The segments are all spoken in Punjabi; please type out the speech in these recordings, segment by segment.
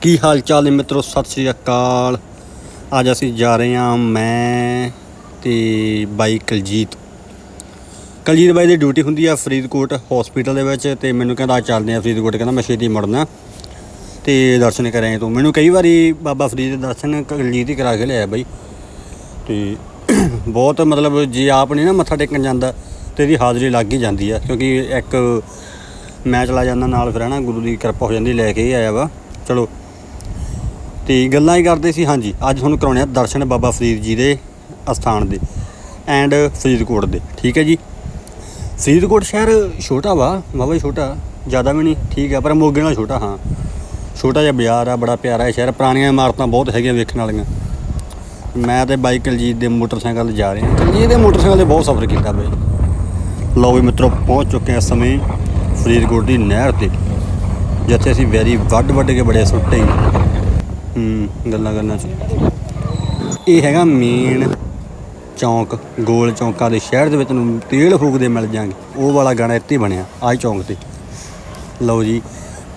ਕੀ ਹਾਲ ਚਾਲ ਹੈ ਮਿੱਤਰੋ? ਸਤਿ ਸ੍ਰੀ ਅਕਾਲ। ਅੱਜ ਅਸੀਂ ਜਾ ਰਹੇ ਹਾਂ ਮੈਂ ਤੇ ਬਾਈ ਕਲਜੀਤ। ਕਲਜੀਤ ਬਾਈ ਦੀ ਡਿਊਟੀ ਹੁੰਦੀ ਆ ਫਰੀਦਕੋਟ ਹਸਪੀਟਲ ਦੇ ਵਿੱਚ ਤੇ ਮੈਨੂੰ ਕਹਿੰਦਾ ਅੱਜ ਚੱਲਦੇ ਆ ਫਰੀਦਕੋਟ, ਕਹਿੰਦਾ ਮੈਂ ਛੇਤੀ ਮੁੜਨਾ। ਤੇ ਦਰਸ਼ਨ ਕਰਾਂ ਤੂੰ। ਮੈਨੂੰ ਕਈ ਵਾਰੀ ਬਾਬਾ ਫਰੀਦ ਦੇ ਦਰਸ਼ਨ ਕਲਜੀਤ ਹੀ ਕਰਾ ਕੇ ਲਿਆ ਬਾਈ। ਤੇ ਬਹੁਤ ਮਤਲਬ ਜੇ ਆਪ ਨਹੀਂ ਨਾ ਮੱਥਾ ਟੇਕਣ ਜਾਂਦਾ, ਤੇ ਇਹਦੀ ਹਾਜ਼ਰੀ ਲੱਗ ਹੀ ਜਾਂਦੀ ਆ। ਕਿਉਂਕਿ ਇੱਕ ਮੈਂ ਚਲਾ ਜਾਂਦਾ, ਨਾਲ ਫਿਰ ਹਨਾ ਗੁਰੂ ਦੀ ਕਿਰਪਾ ਹੋ ਜਾਂਦੀ, ਲੈ ਕੇ ਹੀ ਆਇਆ ਵਾ। ਚਲੋ ਤੇ ਗੱਲਾਂ ਹੀ ਕਰਦੇ ਸੀ, ਹਾਂਜੀ, ਅੱਜ ਤੁਹਾਨੂੰ ਕਰਾਉਣੇ ਆ ਦਰਸ਼ਨ ਬਾਬਾ ਫਰੀਦ ਜੀ ਦੇ ਅਸਥਾਨ ਦੇ ਐਂਡ ਫਰੀਦਕੋਟ ਦੇ, ਠੀਕ ਹੈ ਜੀ? ਫਰੀਦਕੋਟ ਸ਼ਹਿਰ ਛੋਟਾ ਵਾ ਵਾਹਵਾ ਹੀ ਛੋਟਾ, ਜ਼ਿਆਦਾ ਵੀ ਨਹੀਂ, ਠੀਕ ਹੈ, ਪਰ ਮੋਗੇ ਨਾਲ ਛੋਟਾ, ਹਾਂ। ਛੋਟਾ ਜਿਹਾ ਬਾਜ਼ਾਰ ਆ, ਬੜਾ ਪਿਆਰਾ ਹੈ ਸ਼ਹਿਰ, ਪੁਰਾਣੀਆਂ ਇਮਾਰਤਾਂ ਬਹੁਤ ਹੈਗੀਆਂ ਵੇਖਣ ਵਾਲੀਆਂ। ਮੈਂ ਤੇ ਬਾਈਕ ਕਲਜੀਤ ਦੇ ਮੋਟਰਸਾਈਕਲ ਤੇ ਜਾ ਰਿਹਾ ਕਲਜੀਤ ਦੇ ਮੋਟਰਸਾਈਕਲ ਤੇ ਬਹੁਤ ਸਫ਼ਰ ਕੀਤਾ ਬਈ। ਲਓ ਵੀ ਮਿੱਤਰੋ, ਪਹੁੰਚ ਚੁੱਕੇ ਹਾਂ ਇਸ ਸਮੇਂ ਫਰੀਦਕੋਟ ਦੀ ਨਹਿਰ ਤੇ, ਜਿੱਥੇ ਅਸੀਂ ਵੈਰੀ ਵੱਡ ਵੱਡ ਕੇ ਬੜੇ ਸੁੱਟੇ। ਹੂੰ, ਗੱਲਾਂ ਕਰਨਾ ਚ। ਇਹ ਹੈਗਾ ਮੇਨ ਚੌਂਕ, ਗੋਲ ਚੌਂਕਾਂ ਦੇ ਸ਼ਹਿਰ ਦੇ ਵਿੱਚ ਨੂੰ ਤੇਲ ਫੂਕਦੇ ਮਿਲ ਜਾਣਗੇ। ਉਹ ਵਾਲਾ ਗਾਣਾ ਇੱਥੇ ਬਣਿਆ, ਆਹ ਚੌਂਕ ਤੇ। ਲਓ ਜੀ,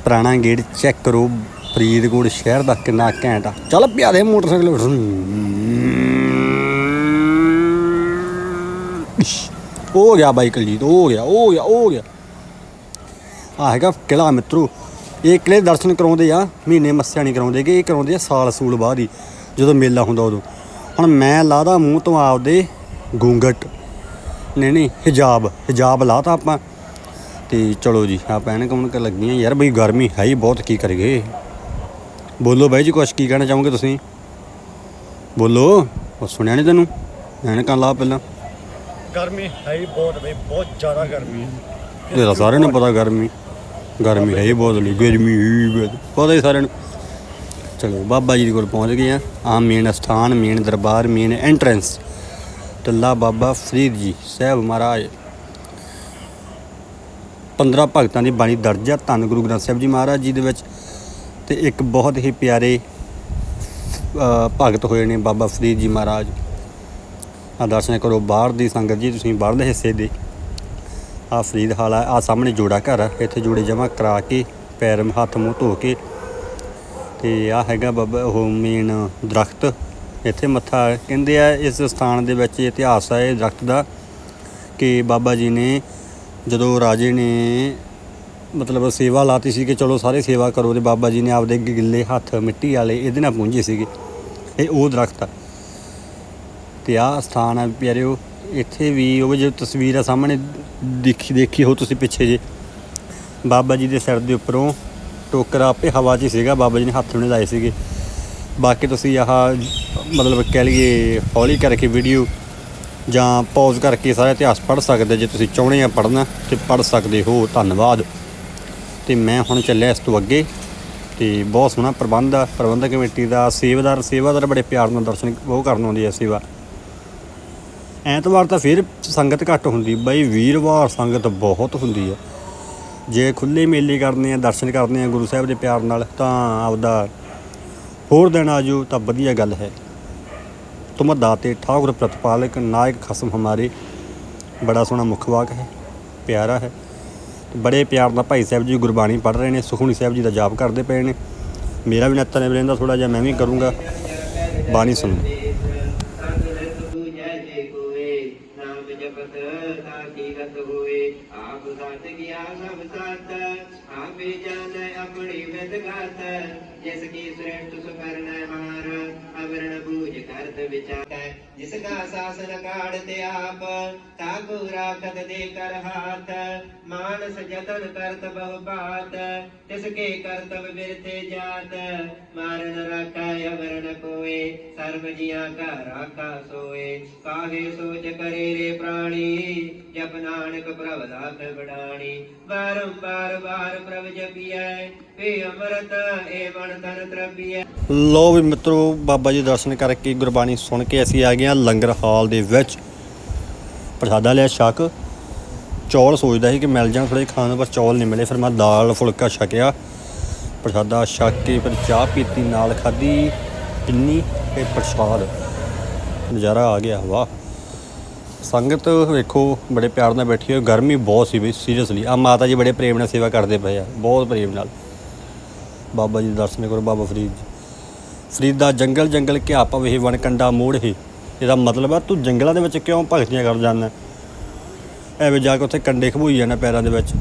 ਪੁਰਾਣਾ ਗੇਟ ਚੈੱਕ ਕਰੋ, ਫਰੀਦਕੋਟ ਸ਼ਹਿਰ ਦਾ ਕਿੰਨਾ ਘੈਂਟ ਆ। ਚੱਲ ਪਿਆ ਦੇ ਮੋਟਰਸਾਈਕਲ। ਉਹ ਹੋ ਗਿਆ ਬਾਈਕਲ ਜੀ ਉਹ ਹੋ ਗਿਆ, ਉਹ ਹੋ ਗਿਆ, ਉਹ ਹੋ ਗਿਆ। ਆ ਹੈਗਾ ਕਿਲਾ ਮਿੱਤਰੋ ਇਹ ਕਿਲੇ ਦਰਸ਼ਨ ਕਰਾਉਂਦੇ ਆ ਮਹੀਨੇ ਮੱਸਿਆ ਨਹੀਂ ਕਰਾਉਂਦੇ ਕਿ ਇਹ ਕਰਾਉਂਦੇ ਆ ਸਾਲ ਸੂਲ ਬਾਅਦ ਹੀ ਜਦੋਂ ਮੇਲਾ ਹੁੰਦਾ ਉਦੋਂ। ਹੁਣ ਮੈਂ ਲਾਦਾ ਮੂੰਹ ਤੋਂ ਆਪਦੇ ਗੂੰਗਟ ਨਹੀਂ ਨਹੀਂ ਹਿਜਾਬ ਹਿਜਾਬ ਲਾਤਾ ਆਪਾਂ। ਤੇ ਚਲੋ ਜੀ ਆਪਾਂ ਐਨਕ ਮੁਨਕ ਲੱਗੀਆਂ ਯਾਰ ਬਈ ਗਰਮੀ ਹੈ ਹੀ ਬਹੁਤ ਕੀ ਕਰੀਏ? ਬੋਲੋ ਬਾਈ ਜੀ ਕੁਛ ਕੀ ਕਹਿਣਾ ਚਾਹੋਗੇ ਤੁਸੀਂ? ਬੋਲੋ ਉਹ ਸੁਣਿਆ ਨਹੀਂ ਤੈਨੂੰ? ਐਨਕਾਂ ਲਾ ਪਹਿਲਾਂ। ਗਰਮੀ ਹੈ ਹੀ ਬਹੁਤ ਬਈ ਬਹੁਤ ਜ਼ਿਆਦਾ ਗਰਮੀ ਹੈ। ਤੇਰਾ ਸਾਰਿਆਂ ਨੂੰ ਪਤਾ ਗਰਮੀ। ਗਰਮੀ ਹੈ ਬਹੁਤ ਲਈ ਗਰਮੀ ਹੀ ਬਹੁਤ। ਪਤਾ ਹੀ ਸਾਰਿਆਂ ਨੂੰ। ਚਲੋ, ਬਾਬਾ ਜੀ ਦੇ ਕੋਲ ਪਹੁੰਚ ਗਏ ਆ। ਆ ਮੇਨ ਸਥਾਨ ਮੇਨ ਦਰਬਾਰ ਮੇਨ ਐਂਟਰੈਂਸ ਟੱਲਾ ਬਾਬਾ ਫਰੀਦ ਜੀ, ਸਾਹਿਬ ਮਹਾਰਾਜ। 15 ਭਗਤਾਂ ਦੀ ਬਾਣੀ ਦਰਜ ਆ। ਧੰਨ ਗੁਰੂ ਗ੍ਰੰਥ ਸਾਹਿਬ ਜੀ ਮਹਾਰਾਜ ਜੀ ਦੇ ਵਿੱਚ। ਤੇ ਇੱਕ ਬਹੁਤ ਹੀ ਪਿਆਰੇ ਭਗਤ ਹੋਏ ਨੇ ਬਾਬਾ ਫਰੀਦ ਜੀ ਮਹਾਰਾਜ। ਆ ਦਰਸ਼ਨ ਕਰੋ, ਬਾਹਰ ਦੀ ਸੰਗਤ ਜੀ, ਤੁਸੀਂ ਬਾਹਰਲੇ ਹਿੱਸੇ ਦੇ। ਆ ਫਰੀਦ ਹਾਲ ਆ ਆ ਸਾਹਮਣੇ ਜੋੜਾ ਘਰ ਆ। ਇੱਥੇ ਜੋੜੇ ਜਮਾ ਕਰਾ ਕੇ ਪੈਰ ਹੱਥ ਮੂੰਹ ਧੋ ਕੇ ਤੇ ਆ ਹੈਗਾ ਬਾਬਾ, ਉਹ ਮੇਨ ਦਰਖਤ। ਇੱਥੇ ਮੱਥਾ ਕਹਿੰਦੇ ਆ, ਇਸ ਸਥਾਨ ਦੇ ਵਿੱਚ ਇਤਿਹਾਸ ਆ ਇਹ ਦਰਖਤ ਦਾ ਕਿ ਬਾਬਾ ਜੀ ਨੇ ਜਦੋਂ ਰਾਜੇ ਨੇ ਮਤਲਬ ਸੇਵਾ ਲਾਤੀ ਸੀ ਕਿ ਚਲੋ ਸਾਰੇ ਸੇਵਾ ਕਰੋ ਤੇ ਬਾਬਾ ਜੀ ਨੇ ਆਪਦੇ ਗਿੱਲੇ ਹੱਥ ਮਿੱਟੀ ਵਾਲੇ ਇਹਦੇ ਨਾਲ ਪੂੰਝੇ ਸੀਗੇ। ਇਹ ਉਹ ਦਰਖਤ ਆ। ਤੇ ਆਹ ਸਥਾਨ ਆ ਪਿਆਰਿਓ ਇੱਥੇ ਵੀ ਉਹ ਜੋ ਤਸਵੀਰ ਆ ਸਾਹਮਣੇ ਦੇਖੀ ਦੇਖੀ ਹੋ ਤੁਸੀਂ ਪਿੱਛੇ ਜੇ। ਬਾਬਾ ਜੀ ਦੇ ਸਿਰ ਦੇ ਉੱਪਰੋਂ ਟੋਕਰਾ ਆਪੇ ਹਵਾ 'ਚ ਹੀ ਸੀਗਾ, ਬਾਬਾ ਜੀ ਨੇ ਹੱਥ ਨਹੀਂ ਲਾਏ ਸੀਗੇ। ਬਾਕੀ ਤੁਸੀਂ ਆਹ ਮਤਲਬ ਕਹਿ ਲਈਏ ਹੌਲੀ ਕਰਕੇ ਵੀਡੀਓ ਜਾਂ ਪੌਜ਼ ਕਰਕੇ ਸਾਰਾ ਇਤਿਹਾਸ ਪੜ੍ਹ ਸਕਦੇ ਜੇ ਤੁਸੀਂ ਚਾਹੁੰਦੇ ਆ ਪੜ੍ਹਨਾ ਤੇ ਪੜ੍ਹ ਸਕਦੇ ਹੋ। ਧੰਨਵਾਦ। ਤੇ ਮੈਂ ਹੁਣ ਚੱਲਿਆ ਇਸ ਤੋਂ ਅੱਗੇ ਤੇ ਬਹੁਤ ਸੋਹਣਾ ਪ੍ਰਬੰਧ ਆ। ਪ੍ਰਬੰਧਕ ਕਮੇਟੀ ਦਾ ਸੇਵਾਦਾਰ ਸੇਵਾਦਾਰ ਬੜੇ ਪਿਆਰ ਨਾਲ ਦਰਸ਼ਨ ਉਹ ਕਰਨ ਆਉਂਦੀ ਆ ਸੇਵਾ। ਐਤਵਾਰ ਤਾਂ ਫਿਰ ਸੰਗਤ ਘੱਟ ਹੁੰਦੀ। ਬਈ ਵੀਰਵਾਰ ਸੰਗਤ ਬਹੁਤ ਹੁੰਦੀ ਆ। ਜੇ ਖੁੱਲੇ ਮੇਲੇ ਕਰਨੇ ਆ, ਦਰਸ਼ਨ ਕਰਨੇ ਆ ਗੁਰੂ ਸਾਹਿਬ ਦੇ ਪਿਆਰ ਨਾਲ, ਤਾਂ ਆਪਦਾ ਹੋਰ ਦਿਨ ਆਜੋ ਤਾਂ ਵਧੀਆ ਗੱਲ ਹੈ। ਤੁਮ ਦਾਤੇ ਠਾਕੁਰ ਪ੍ਰਤਪਾਲਕ ਨਾਇਕ ਖਸਮ ਹਮਾਰੇ। ਬੜਾ ਸੋਹਣਾ ਮੁੱਖ ਵਾਕ ਹੈ, ਪਿਆਰਾ ਹੈ। ਬੜੇ ਪਿਆਰ ਨਾਲ ਭਾਈ ਸਾਹਿਬ ਜੀ ਗੁਰਬਾਣੀ ਪੜ੍ਹ ਰਹੇ ਨੇ, ਸੁਖਮਨੀ ਸਾਹਿਬ ਜੀ ਦਾ ਜਾਪ ਕਰਦੇ ਪਏ ਨੇ। ਮੇਰਾ ਵੀ ਨੱਤਨ ਰਹਿੰਦਾ ਥੋੜਾ ਜਿਹਾ, ਮੈਂ ਵੀ ਕਰੂੰਗਾ। ਬਾਣੀ ਸੁਣੋ ਜੈ ਜੈ ਕੋਏ ਨਾਮ ਜਪਤ ਤਾ ਕੀਰਤ ਹੋਏ ਆਪ ਸਤ ਗਿਆ ਸਭ ਸਤ ਆਪੇ ਜਾਣੈ ਆਪਣੀ ਵਿਦ ਜਿਸ ਕੀ ਸ੍ਰੇਸ਼ਟ ਸੁਕਰਨੈ ਹਾਰ ਅਵਰਣ ਬੂਝ ਕਰਤ ਵਿਚਾਰੈ, ਜਿਸ ਕਾ ਸਾਸਨ ਕਾੜ ਤੇ ਆਪ ਤਾਕੂ ਰਾਖਤ ਦੇ ਕਰ ਹਾਥ, ਮਾਨਸ ਜਤਨ ਕਰਤ ਬਹੁ ਬਾਤ ਤਿਸ ਕੇ ਕਰਤਵ ਬਿਰਥੇ ਜਾਤ, ਮਾਰਨ ਰਾਖੈ ਅਵਰਣ ਕੋਏ, ਸਰਬ ਜੀਆਂ ਕਾ ਰਾਖਾ ਸੋਏ, ਕਾਹੇ ਸੋਚ ਕਰੇ ਰੇ ਪ੍ਰਾਣੀ, ਜਪ ਨਾਨਕ ਪ੍ਰਭ ਦਾਤ ਬਡਾਣੀ ਬਾਰੰਬਾਰ ਬਾਰ ਪ੍ਰਭ ਜਪੀਐ ਏ ਅੰਮ੍ਰਿਤ ਏ ਮਨ ਤਨ ਤ੍ਰਪੀਐ। ਲੋ ਵੀ ਮਿੱਤਰੋ, ਬਾਬਾ ਜੀ ਦਰਸ਼ਨ ਕਰਕੇ ਗੁਰਬਾਣੀ ਸੁਣ ਕੇ ਅਸੀਂ ਆ ਗਏ ਹਾਂ ਲੰਗਰ ਹਾਲ ਦੇ ਵਿੱਚ। ਪ੍ਰਸਾਦਾ ਲਿਆ ਛਕ ਚੌਲ ਸੋਚਦਾ ਸੀ ਕਿ ਮਿਲ ਜਾਣ ਥੋੜੇ ਖਾਣ ਨੂੰ ਪਰ ਚੌਲ ਨਹੀਂ ਮਿਲੇ, ਫਿਰ ਮੈਂ ਦਾਲ ਫੁਲਕਾ ਛਕਿਆ। ਪ੍ਰਸਾਦਾ ਛਕ ਕੇ ਫਿਰ ਚਾਹ ਪੀਤੀ, ਨਾਲ ਖਾਧੀ, ਪਿੰਨੀ ਤੇ ਪ੍ਰਸਾਦ। ਨਜ਼ਾਰਾ ਆ ਗਿਆ, ਵਾਹ। ਸੰਗਤ ਵੇਖੋ, ਬੜੇ ਪਿਆਰ ਨਾਲ ਬੈਠੀ ਹੋਈ, ਗਰਮੀ ਬਹੁਤ ਸੀ ਵੀ ਸੀਰੀਅਸਲੀ ਆ ਮਾਤਾ ਜੀ ਬੜੇ ਪ੍ਰੇਮ ਨਾਲ ਸੇਵਾ ਕਰਦੇ ਪਏ ਆ, ਬਹੁਤ ਪ੍ਰੇਮ ਨਾਲ। ਬਾਬਾ ਜੀ ਦੇ ਦਰਸ਼ਨ ਕਰੋ, ਬਾਬਾ ਫਰੀਦ ਜੀ। ਫਰੀਦ ਦਾ ਜੰਗਲ ਜੰਗਲ ਘਿਆ ਪਵੇ ਵਣ ਕੰਡਾ ਮੋੜ ਹੀ। ਇਹਦਾ ਮਤਲਬ ਆ, ਤੂੰ ਜੰਗਲਾਂ ਦੇ ਵਿੱਚ ਕਿਉਂ ਭਗਤੀਆਂ ਕਰ ਜਾਂਦਾ? ਐਵੇਂ ਜਾ ਕੇ ਉੱਥੇ ਕੰਡੇ ਖਬੂਈ ਜਾਣਾ ਪੈਰਾਂ ਦੇ ਵਿੱਚ।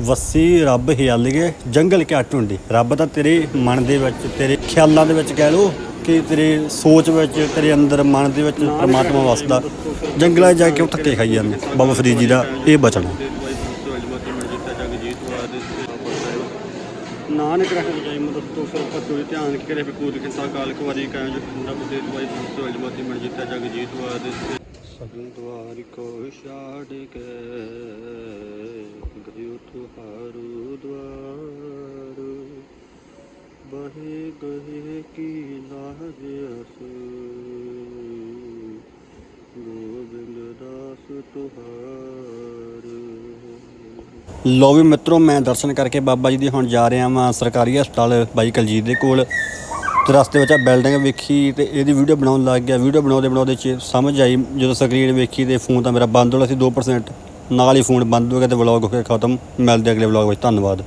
ਵਸੀ ਰੱਬ ਹਿਆਲੀਏ, ਜੰਗਲ ਕਿਆ ਢੂੰਡੀ। ਰੱਬ ਤਾਂ ਤੇਰੇ ਮਨ ਦੇ ਵਿੱਚ, ਤੇਰੇ ਖਿਆਲਾਂ ਦੇ ਵਿੱਚ ਕਹਿ ਲੋ ਕਿ ਤੇਰੇ ਸੋਚ ਵਿੱਚ, ਤੇਰੇ ਅੰਦਰ ਮਨ ਦੇ ਵਿੱਚ ਪਰਮਾਤਮਾ ਵਸਦਾ। ਜੰਗਲਾਂ 'ਚ ਜਾ ਕੇ ਉਹ ਧੱਕੇ ਖਾਈ ਜਾਂਦੇ ਬਾਬਾ ਫਰੀਦ ਜੀ ਦਾ ਇਹ ਬਚਨ ਨਾਨਕ ਰਹਿ ਜਾਈ ਮਦਦ ਤੋਂ ਸਰ ਪਤੋ ਧਿਆਨ ਕਰੇ ਬਕੂਦ ਕਿਸਾ ਕਾਲ ਕੁਵਾਰੀ ਕਾਇ ਜੋ ਰੱਬ ਦੇ ਦਵਾਈ ਤੋਂ ਅਜਮਤੀ ਮਨ ਜਿੱਤਾ ਜਗ ਜੀਤ ਵਾਦ ਸਗਨ ਦਵਾਰ ਕੋ ਛਾੜ ਕੇ ਗਰਿਓ ਤੁਹਾਰੂ ਦਵਾਰ ਬਹੇ ਗਏ ਕੀ ਲਾਜ ਅਸ ਗੋਬਿੰਦ ਦਾਸ ਤੁਹਾਰ ਲੋ ਵੀ ਮਿੱਤਰੋ, ਮੈਂ ਦਰਸ਼ਨ ਕਰਕੇ ਬਾਬਾ ਜੀ ਦੀ ਹੁਣ ਜਾ ਰਿਹਾ ਵਾਂ ਸਰਕਾਰੀ ਹਸਪਤਾਲ ਬਾਈ ਕਲਜੀਤ ਦੇ ਕੋਲ। ਤੇ ਰਸਤੇ ਵਿੱਚ ਆ ਬਿਲਡਿੰਗ ਵੇਖੀ ਤੇ ਇਹਦੀ ਵੀਡੀਓ ਬਣਾਉਣ ਲੱਗ ਗਿਆ। ਵੀਡੀਓ ਬਣਾਉਂਦੇ ਬਣਾਉਂਦੇ ਚ ਸਮਝ ਆਈ, ਜਦੋਂ ਸਕਰੀਨ ਵੇਖੀ ਤੇ ਫੋਨ ਤਾਂ ਮੇਰਾ ਬੰਦ ਹੋ ਗਿਆ ਸੀ 2% ਨਾਲ ਹੀ ਫੋਨ ਬੰਦ ਹੋ ਗਿਆ ਤੇ ਵਲੌਗ ਹੋ ਗਿਆ ਖਤਮ। ਮਿਲਦੇ ਅਗਲੇ ਵਲੌਗ ਵਿੱਚ, ਧੰਨਵਾਦ।